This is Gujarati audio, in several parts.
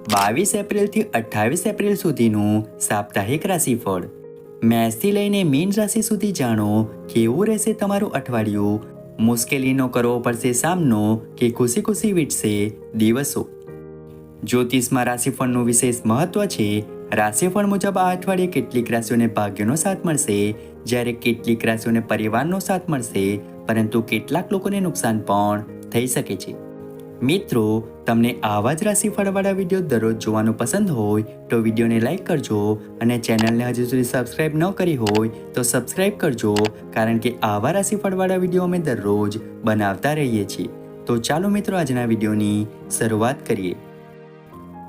બાવીસ એપ્રિલથી અઠ્ઠાવીસ એપ્રિલ સુધીનું સાપ્તાહિક રાશિફળ. મેષથી લઈને મીન રાશિ સુધી જાણો, કેવું રહેશે તમારું અઠવાડિયું? મુશ્કેલીનો કરવો પડશે સામનો કે ખુશી ખુશી વીટશે દિવસો? જ્યોતિષમાં રાશિફળનું વિશેષ મહત્વ છે, રાશિફળ મુજબ આ અઠવાડિયે કેટલીક રાશિઓને ભાગ્યનો સાથ મળશે, જ્યારે કેટલીક રાશિઓને પરિવારનો સાથ મળશે, પરંતુ કેટલાક લોકોને નુકસાન પણ થઈ શકે છે. મિત્રો તમને આવા જ રાશિફળવાળા વીડિયો દરરોજ જોવાનું પસંદ હોય તો વિડીયોને લાઇક કરજો અને ચેનલને હજુ સુધી સબસ્ક્રાઇબ ન કરી હોય તો સબસ્ક્રાઇબ કરજો, કારણ કે આવા રાશિફળવાળા વીડિયો અમે દરરોજ બનાવતા રહીએ છીએ. તો ચાલો મિત્રો આજના વિડીયોની શરૂઆત કરીએ.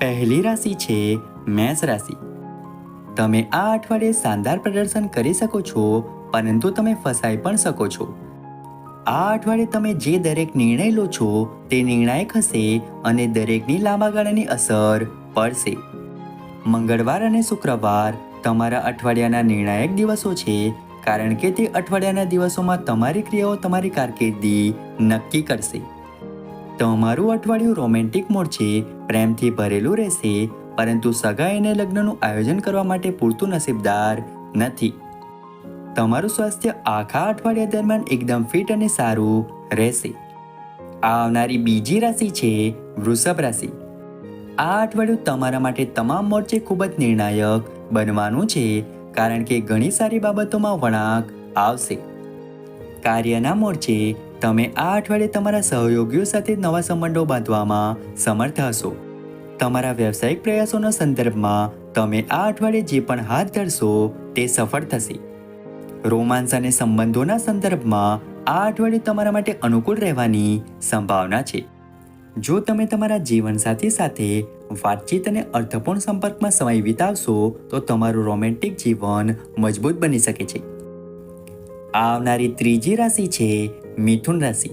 પહેલી રાશિ છે મેષ રાશિ. તમે આ અઠવાડિયે શાનદાર પ્રદર્શન કરી શકો છો, પરંતુ તમે ફસાઈ પણ શકો છો. આ અઠવાડિયે તમે જે દરેક નિર્ણય લો છો, તે નિર્ણાયક હશે અને દરેકની લાંબા ગાળાની અસર પડશે. મંગળવાર અને શુક્રવાર તમારા અઠવાડિયાના નિર્ણાયક દિવસો છે, કારણ કે તે અઠવાડિયાના દિવસોમાં તમારી ક્રિયાઓ તમારી કારકિર્દી નક્કી કરશે. તમારું અઠવાડિયું રોમેન્ટિક મોડ છે, પ્રેમથી ભરેલું રહેશે, પરંતુ સગાઈ અને લગ્નનું આયોજન કરવા માટે પૂરતું નસીબદાર નથી. તમારું સ્વાસ્થ્ય આખા અઠવાડિયા દરમિયાન એકદમ ફિટ અને સારું રહેશે. આવનારી બીજી રાશિ છે વૃષભ રાશિ. આ અઠવાડિયું તમારા માટે તમામ મોરચે ખૂબ જ નિર્ણાયક બનવાનું છે, કારણ કે ઘણી સારી બાબતોમાં વળાંક આવશે. કાર્યના મોરચે તમે આ અઠવાડિયે તમારા સહયોગીઓ સાથે નવા સંબંધો બાંધવામાં સમર્થ હશો. તમારા વ્યવસાયિક પ્રયાસોના સંદર્ભમાં તમે આ અઠવાડિયે જે પણ હાથ ધરશો તે સફળ થશે. રોમાન્સ અને સંબંધોના સંદર્ભમાં આ અઠવાડિયું તમારા માટે અનુકૂળ રહેવાની સંભાવના છે. જો તમે તમારા જીવનસાથી સાથે વાતચીત અને અર્થપૂર્ણ સંપર્કમાં સમય વિતાવશો, તો તમારું રોમેન્ટિક જીવન મજબૂત બની શકે છે. આવનારી ત્રીજી રાશિ છે મિથુન રાશિ.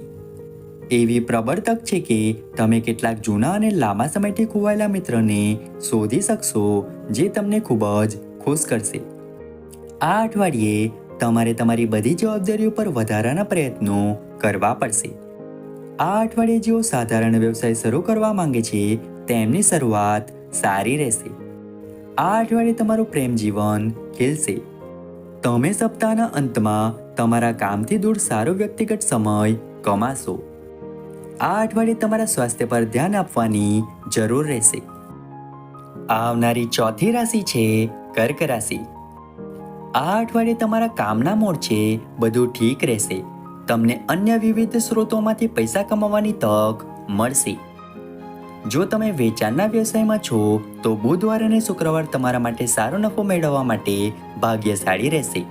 એવી પ્રબળ તક છે કે તમે કેટલાક જૂના અને લાંબા સમયથી ખોવાયેલા મિત્રને શોધી શકશો, જે તમને ખૂબ જ ખુશ કરશે. આ અઠવાડિયે તમારે તમારી બધી જવાબદારીઓ પર વધારાના પ્રયત્નો કરવા પડશે. આ અઠવાડિયે જેઓ સાધારણ વ્યવસાય શરૂ કરવા માંગે છે, તેમની શરૂઆત સારી રહેશે. આ અઠવાડિયે તમારું પ્રેમ જીવન ખીલશે. તમે સપ્તાહના અંતમાં તમારા કામથી દૂર સારો વ્યક્તિગત સમય કમાશો. આ અઠવાડિયે તમારા સ્વાસ્થ્ય પર ધ્યાન આપવાની જરૂર રહેશે. આવનારી ચોથી રાશિ છે કર્ક રાશિ. આ અઠવાડિયે તમારા કામના મોડ છે, બધું ઠીક રહેશે. તમને અન્ય વિવિધ સ્ત્રોતોમાંથી પૈસા કમાવાની તક મળશે. જો તમે વેચાણના વ્યવસાયમાં છો, તો બુધવાર અને શુક્રવાર તમારા માટે સારો નફો મેળવવા માટે ભાગ્યશાળી રહેશે.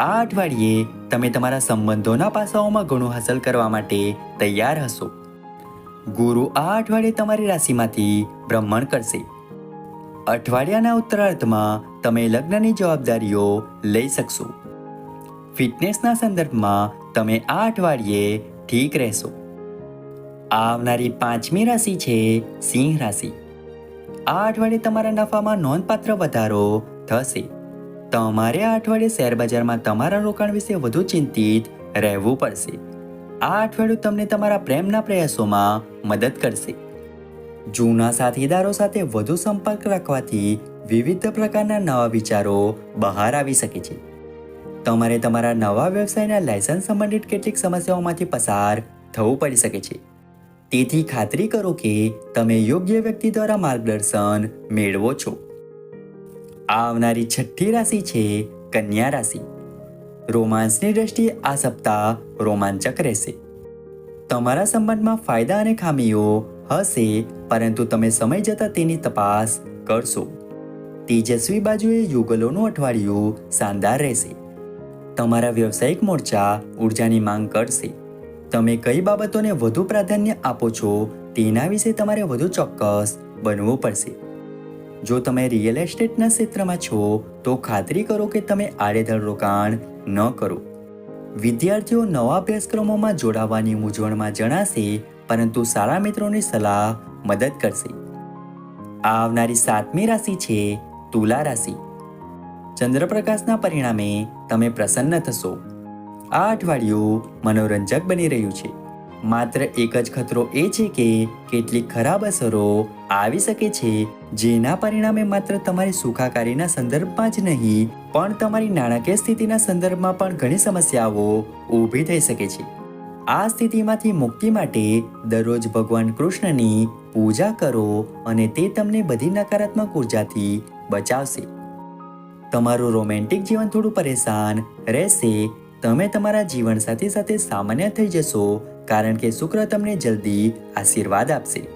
આ અઠવાડિયે તમે તમારા સંબંધોના પાસાઓમાં ઘણું હાંસલ કરવા માટે તૈયાર હશો. ગુરુ આ અઠવાડિયે તમારી રાશિમાંથી ભ્રમણ કરશે. અઠવાડિયાના ઉત્તરાર્ધમાં તમે લગ્નની જવાબદારીઓ લઈ શકશો. ફિટનેસના સંદર્ભમાં તમે આ અઠવાડિયે ઠીક રહેશો. આવનારી પાંચમી રાશિ છે સિંહ રાશિ. આ અઠવાડિયે તમારા નફામાં નોંધપાત્ર વધારો થશે. તમારે આ અઠવાડિયે શેર બજારમાં તમારા રોકાણ વિશે વધુ ચિંતિત રહેવું પડશે. આ અઠવાડિયું તમને તમારા પ્રેમના પ્રયાસોમાં મદદ કરશે. જૂના સાથીદારો સાથે વધુ સંપર્ક રાખવાથી વિવિધ પ્રકારના નવા વિચારો બહાર આવી શકે છે. તમારે તમારા નવા વ્યવસાયના લાયસન્સ સંબંધિત કેટલીક સમસ્યાઓમાંથી પસાર થવું પડી શકે છે. તેથી ખાતરી કરો કે તમે યોગ્ય વ્યક્તિ દ્વારા માર્ગદર્શન મેળવો છો. આ આવનારી છઠ્ઠી રાશિ છે કન્યા રાશિ. રોમાન્સની દ્રષ્ટિએ આ સપ્તાહ રોમાંચક રહેશે. તમારા સંબંધમાં ફાયદા અને ખામીઓ હશે, પરંતુ તમે સમય જતાં તેની તપાસ કરશો. તેજસ્વી બાજુએ યુગલોનું અઠવાડિયું શાનદાર રહેશે. તમારા વ્યવસાયિક મોરચા ઉર્જાની માંગ કરશે. તમે કઈ બાબતોને વધુ પ્રાધાન્ય આપો છો તેના વિશે તમારે વધુ ચોક્કસ બનવું પડશે. જો તમે રિયલ એસ્ટેટના ક્ષેત્રમાં છો, તો ખાતરી કરો કે તમે આડેધડ રોકાણ ન કરો. વિદ્યાર્થીઓ નવા અભ્યાસક્રમોમાં જોડાવાની મૂંઝવણમાં જણાશે પરંતુ સારા મિત્રોની સલાહ મદદ કરશે. આવનારી સાતમી રાશિ છે તુલા રાશિ. ચંદ્રપ્રકાશના પરિણામે તમે પ્રસન્ન થશો. આ અઠવાડિયું મનોરંજક બની રહ્યું છે. માત્ર એક જ ખતરો એ છે કે કેટલીક ખરાબ અસરો આવી શકે છે, જેના પરિણામે માત્ર તમારી સુખાકારીના સંદર્ભમાં જ નહીં, પણ તમારી નાણાકીય સ્થિતિના સંદર્ભમાં પણ ઘણી સમસ્યાઓ ઊભી થઈ શકે છે. આ સ્થિતિમાંથી મુક્તિ માટે દરરોજ ભગવાન કૃષ્ણની પૂજા કરો અને તે તમને બધી નકારાત્મક ઉર્જાથી બચાવશે. તમારું રોમેન્ટિક જીવન થોડું પરેશાન રહેશે. તમે તમારા જીવનસાથી સાથે સામાન્ય થઈ જશો, કારણ કે શુક્ર તમને જલ્દી આશીર્વાદ આપશે.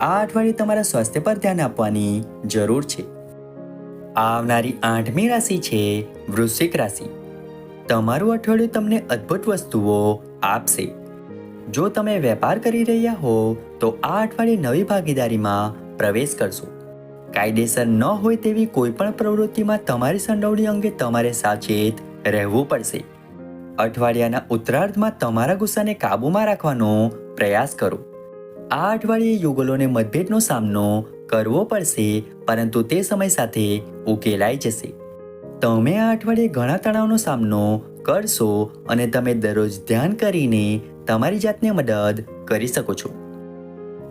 આ અઠવાડિયે તમારા સ્વાસ્થ્ય પર ધ્યાન આપવાની જરૂર છે. આવનારી આઠમી રાશિ છે વૃશ્ચિક રાશિ. તમારું અઠવાડિયું તમને અદ્ભુત વસ્તુઓ આપશે. જો તમે વેપાર કરી રહ્યા હો, તો આ અઠવાડિયે નવી ભાગીદારીમાં પ્રવેશ કરશો. કાયદેસર ન હોય તેવી કોઈપણ પ્રવૃત્તિમાં તમારી સંડોવણી અંગે તમારે સાવચેત રહેવું પડશે. અઠવાડિયાના ઉત્તરાર્ધમાં તમારા ગુસ્સાને કાબૂમાં રાખવાનો પ્રયાસ કરો. આ અઠવાડિયે યુગલોને મતભેદનો સામનો કરવો પડશે, પરંતુ તે સમય સાથે ઉકેલાઈ જશે. તમે આ અઠવાડિયે ઘણા તણાવનો સામનો કરશો અને તમે દરરોજ ધ્યાન કરીને તમારી જાતને મદદ કરી શકો છો.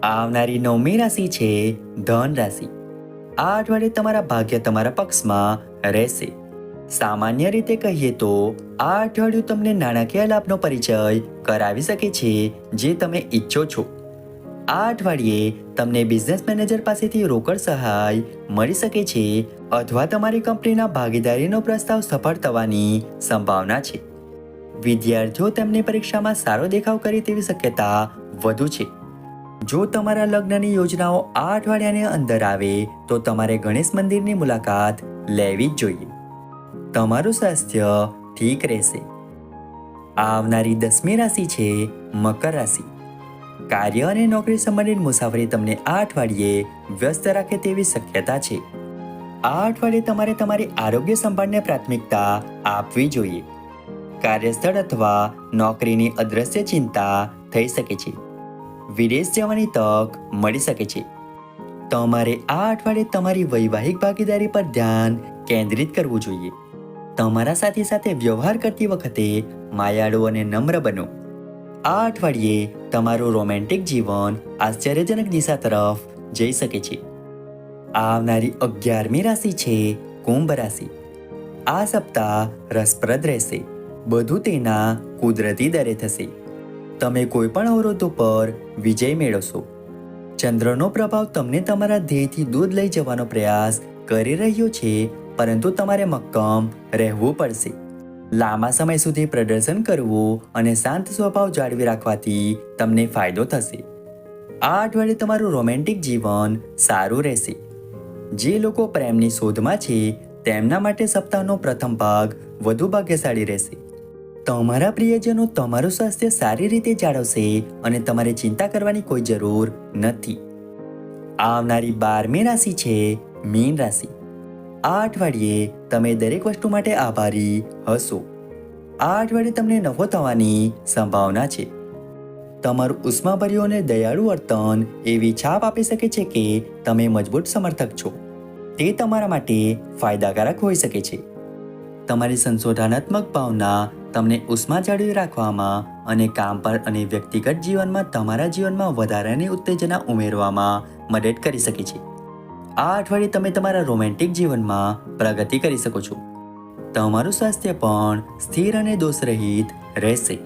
આવનારી નવમી રાશિ છે ધન રાશિ. આ અઠવાડિયે તમારા ભાગ્ય તમારા પક્ષમાં રહેશે. સામાન્ય રીતે કહીએ તો આ અઠવાડિયું તમને નાણાકીય લાભનો પરિચય કરાવી શકે છે, જે તમે ઈચ્છો છો. આ અઠવાડિયે તમને બિઝનેસ મેનેજર પાસેથી રોકડ સહાય મળી શકે છે અથવા તમારી કંપનીના ભાગીદારીનો પ્રસ્તાવ સફળ થવાની સંભાવના છે. વિદ્યાર્થીઓ તેમની પરીક્ષામાં સારો દેખાવ કરે તેવી શક્યતા વધુ છે. જો તમારા લગ્નની યોજનાઓ આ અઠવાડિયાની અંદર આવે, તો તમારે ગણેશ મંદિરની મુલાકાત લેવી જ જોઈએ. તમારું સ્વાસ્થ્ય ઠીક રહેશે. આવનારી દસમી રાશિ છે મકર રાશિ. કાર્ય અને નોકરી સંબંધિત મુસાફરી તમને આ અઠવાડિયે વ્યસ્ત રાખે તેવી શક્યતા છે. આ અઠવાડિયે તમારે તમારી આરોગ્ય સંભાળને પ્રાથમિકતા આપવી જોઈએ. કાર્યસ્થળ અથવા નોકરીની અદ્રશ્ય ચિંતા થઈ શકે છે. વિદેશ જવાની તક મળી શકે છે. તમારે આ અઠવાડિયે તમારી વૈવાહિક ભાગીદારી પર ધ્યાન કેન્દ્રિત કરવું જોઈએ. તમારા સાથી સાથે વ્યવહાર કરતી વખતે માયાળુ અને નમ્ર બનો. આ અઠવાડિયે તમારું રોમેન્ટિક જીવન આશ્ચર્યજનક દિશા તરફ જઈ શકે છે. આવનારી અગિયારમી રાશિ છે કુંભ રાશિ. આ સપ્તાહ રસપ્રદ રહેશે. બધું તેના કુદરતી દરે થશે. તમે કોઈ પણ અવરોધો પર વિજય મેળવશો. ચંદ્રનો પ્રભાવ તમને તમારા ધ્યેયથી દૂર લઈ જવાનો પ્રયાસ કરી રહ્યો છે, પરંતુ તમારે મક્કમ રહેવું પડશે. લાંબા સમય સુધી પ્રદર્શન કરવું અને શાંત સ્વભાવ જાળવી રાખવાથી તમને ફાયદો થશે. આ અઠવાડિયે તમારું રોમેન્ટિક જીવન સારું રહેશે. જે લોકો પ્રેમની શોધમાં છે, તેમના માટે સપ્તાહનો પ્રથમ ભાગ વધુ ભાગ્યશાળી રહેશે. તમારા પ્રિયજનો તમારું સ્વાસ્થ્ય સારી રીતે જાળવશે અને તમારે ચિંતા કરવાની કોઈ જરૂર નથી. આવનારી બારમી રાશિ છે મીન રાશિ. આ અઠવાડિયે તમે દરેક વસ્તુ માટે આભારી હશો. આ અઠવાડિયે તમને નફો થવાની સંભાવના છે. તમારું ઉષ્માભર્યું અને દયાળુ વર્તન એવી છાપ આપી શકે છે કે તમે મજબૂત સમર્થક છો. તે તમારા માટે ફાયદાકારક હોઈ શકે છે. તમારી સંશોધનાત્મક ભાવના તમને ઉષ્મા જાળવી રાખવામાં અને કામ પર અને વ્યક્તિગત જીવનમાં તમારા જીવનમાં વધારાની ઉત્તેજના ઉમેરવામાં મદદ કરી શકે છે. આ અઠવાડિયે તમે તમારા રોમેન્ટિક જીવનમાં પ્રગતિ કરી શકો છો. તમારું સ્વાસ્થ્ય પણ સ્થિર અને દોષરહિત રહેશે.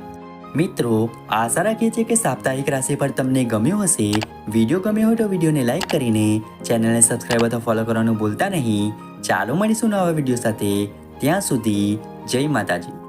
મિત્રો, આશા રાખીએ છીએ કે સાપ્તાહિક રાશિ પર તમને ગમ્યું હશે. વીડિયો ગમ્યો હોય તો વિડીયોને લાઇક કરીને ચેનલને સબસ્ક્રાઈબ અથવા ફોલો કરવાનું ભૂલતા નહીં. ચાલો મળીશું નવા વીડિયો સાથે. ત્યાં સુધી જય માતાજી.